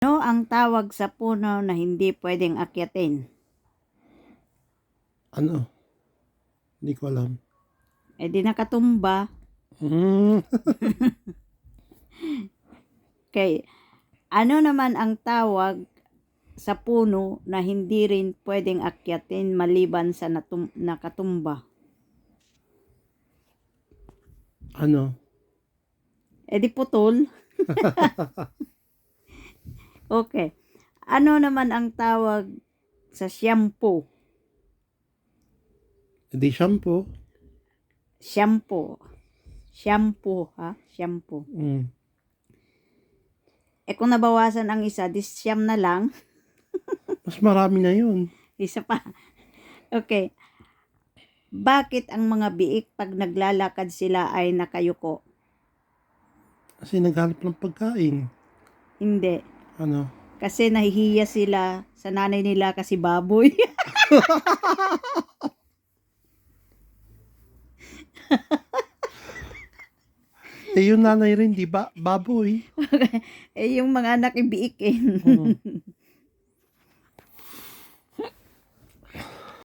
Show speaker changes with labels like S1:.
S1: Ano ang tawag sa puno na hindi pwedeng akyatin?
S2: Ano? Hindi ko alam.
S1: Eh di nakatumba.
S2: Mm.
S1: Kay ano naman ang tawag sa puno na hindi rin pwedeng akyatin maliban sa natum- nakatumba?
S2: Ano?
S1: Eh di putol. okay. Ano naman ang tawag sa shampoo?
S2: Hindi shampoo.
S1: Shampoo. Shampoo, ha? Shampoo.
S2: Mm.
S1: Eh kung nabawasan ang isa, di siyam na lang.
S2: Mas marami na yun.
S1: Isa pa. Okay. Bakit ang mga biik pag naglalakad sila ay nakayuko?
S2: Kasi naghanap ng pagkain.
S1: Hindi.
S2: Ano?
S1: Kasi nahihiya sila sa nanay nila kasi baboy.
S2: Eh, yung nanay rin, di ba? Baboy.
S1: eh yung mga anak ibiikin.
S2: Mm.